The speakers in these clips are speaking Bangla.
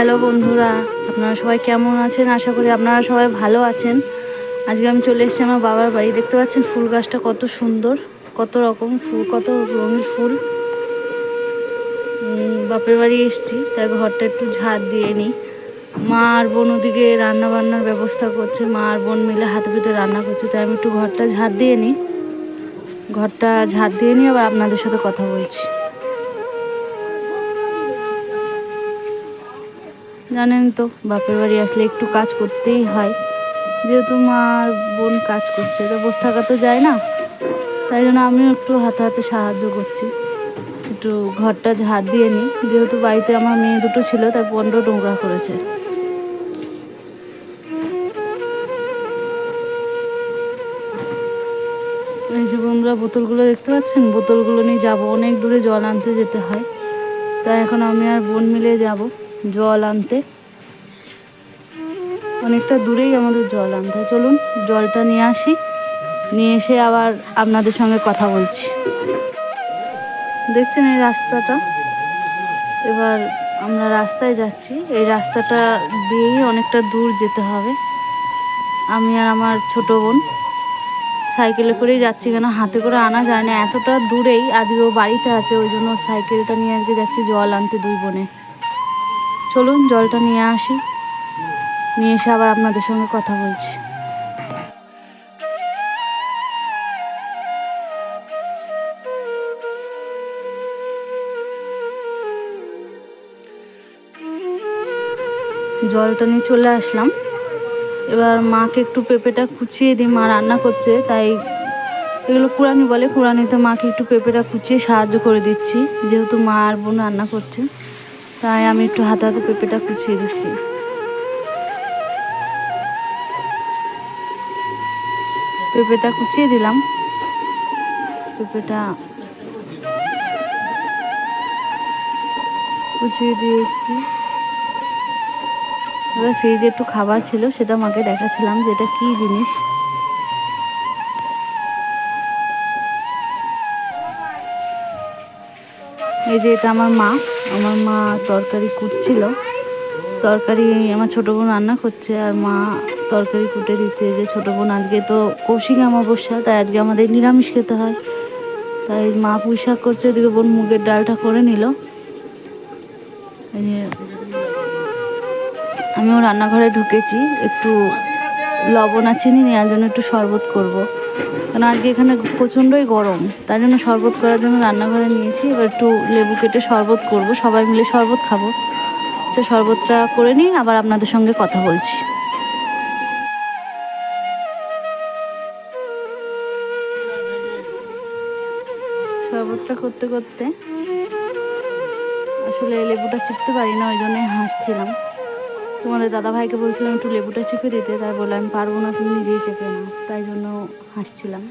হ্যালো বন্ধুরা, আপনারা সবাই কেমন আছেন? আশা করি আপনারা সবাই ভালো আছেন। আজকে আমি চলে এসেছি আমার বাবার বাড়ি। দেখতে পাচ্ছেন ফুল গাছটা কত সুন্দর, কত রকম ফুল, কত রঙের ফুল। বাপের বাড়ি এসেছি, তাই ঘরটা একটু ঝাড় দিয়ে নিই। মা আর বোন ওদিকে রান্না বান্নার ব্যবস্থা করছে, মা আর বোন মিলে হাতে পিঠে রান্না করছে, তাই আমি একটু ঘরটা ঝাড় দিয়ে নিই। ঘরটা ঝাড় দিয়ে নিই আবার আপনাদের সাথে কথা বলছি। জানেন তো, বাপের বাড়ি আসলে একটু কাজ করতেই হয়। যেহেতু মা আর বোন কাজ করছে, তো বসে থাকা তো যায় না। তাই জন্য আমিও একটু হাতে হাতে সাহায্য করছি। একটু ঘরটা ঝাড় দিয়ে নিই। যেহেতু বাড়িতে আমার মেয়ে দুটো ছিল, তাই পনেরো নোংরা করেছে। এই যে বন্ধুরা, বোতলগুলো দেখতে পাচ্ছেন? বোতলগুলো নিয়ে যাব। অনেক দূরে জল আনতে যেতে হয়। তাই এখন আমি আর বোন মিলে যাব। জল আনতে। অনেকটা দূরেই আমাদের জল আনতে চলুন, জলটা নিয়ে আসি। নিয়ে এসে আবার আপনাদের সঙ্গে কথা বলছি। দেখছেন এই রাস্তাটা? এবার আমরা রাস্তায় যাচ্ছি। এই রাস্তাটা দিয়েই অনেকটা দূর যেতে হবে। আমি আর আমার ছোট বোন সাইকেলে করেই যাচ্ছি কেন? হাতে করে আনা যায় না। এতটা দূরেই আজকে ও বাড়িতে আছে, ওই জন্য সাইকেলটা নিয়ে আজকে যাচ্ছি জল আনতে দুই বোনে। চলুন জলটা নিয়ে আসি। নিয়ে এসে আবার আপনাদের সঙ্গে কথা বলছি। জলটা নিয়ে চলে আসলাম। এবার মাকে একটু পেঁপেটা কুচিয়ে দিই। মা রান্না করছে, তাই এগুলো কুড়ানি বলে। কুড়ানিতে মাকে একটু পেঁপেটা কুচিয়ে সাহায্য করে দিচ্ছি। যেহেতু মা আর বোন রান্না করছে। তাই আমি একটু হাতে হাতে পেঁপেটা কুচিয়ে দিচ্ছি। পেঁপেটা কুচিয়ে দিলাম। পেঁপেটা কুচিয়ে দিয়েছি। এবার ফ্রিজে একটু খাবার ছিল, সেটা মাকে দেখাচ্ছিলাম যে এটা কী জিনিস। এই যে এটা আমার মা। আমার মা তরকারি কুটছিল। তরকারি আমার ছোটো বোন রান্না করছে আর মা তরকারি কুটে দিচ্ছে। যে ছোটো বোন আজকে তো কৌশিক অমাবস্যা, তাই আজকে আমাদের নিরামিষ খেতে হয়। তাই মা পুঁই শাক করছে, এদিকে বোন মুগের ডালটা করে নিল। আমিও রান্নাঘরে ঢুকেছি। একটু লবণ আর চিনি নেওয়ার জন্য একটু শরবত করব। কারণ আজকে এখানে প্রচণ্ডই গরম। তাই জন্য শরবত করার জন্য রান্নাঘরে নিয়েছি। এবার একটু লেবু কেটে শরবত করব। সবাই মিলে শরবত খাব। সে শরবতটা করে নিই, আবার আপনাদের সঙ্গে কথা বলছি। শরবতটা করতে করতে আসলে লেবুটা চিপতে পারি না ওই জন্যই হাসছিলাম। তোমাদের দাদা ভাইকে বলছিলাম একটু লেবুটা চেপে দিতে, তাই বললাম আমি পারব না, তুমি নিজেই চেপে নাও। তাই জন্য হাসছিলাম।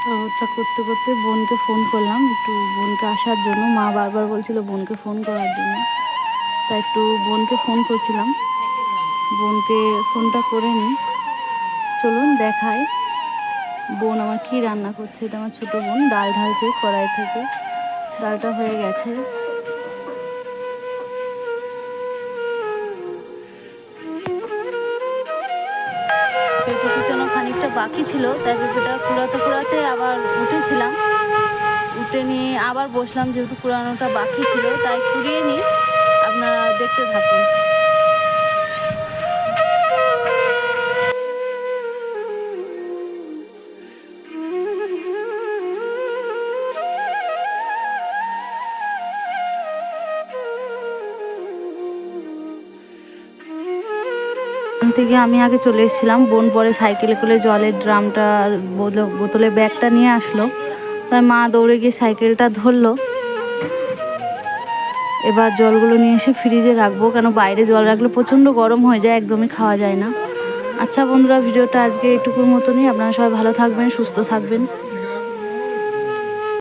শহরটা করতে করতে বোনকে ফোন করলাম, একটু বোনকে আসার জন্য। মা বারবার বলছিল বোনকে ফোন করার জন্য। তাই একটু বোনকে ফোন করছিলাম। বোনকে ফোনটা করে নিই। চলুন দেখাই বোন আমার কি রান্না করছে। এটা আমার ছোটো বোন, ডাল ঢালছে কড়াই থেকে। ডালটা হয়ে গেছে। খানিকটা বাকি ছিল, তাই পেঁপেটা কুড়াতে কুড়াতে আবার উঠেছিলাম। উঠে নিয়ে আবার বসলাম, যেহেতু কুড়ানোটা বাকি ছিল, তাই কুড়িয়ে নিই। আপনারা দেখতে থাকুন। থেকে আমি আগে চলে এসেছিলাম। বোন পরে সাইকেলে করে জলের ড্রামটা বোতলে ব্যাগটা নিয়ে আসলো। তাই মা দৌড়ে গিয়ে সাইকেলটা ধরলো। এবার জলগুলো নিয়ে এসে ফ্রিজে রাখব, কেন বাইরে জল রাখলে প্রচণ্ড গরম হয়ে যায়, একদমই খাওয়া যায় না। আচ্ছা বন্ধুরা, ভিডিওটা আজকে এটুকুর মতনই। আপনারা সবাই ভালো থাকবেন, সুস্থ থাকবেন।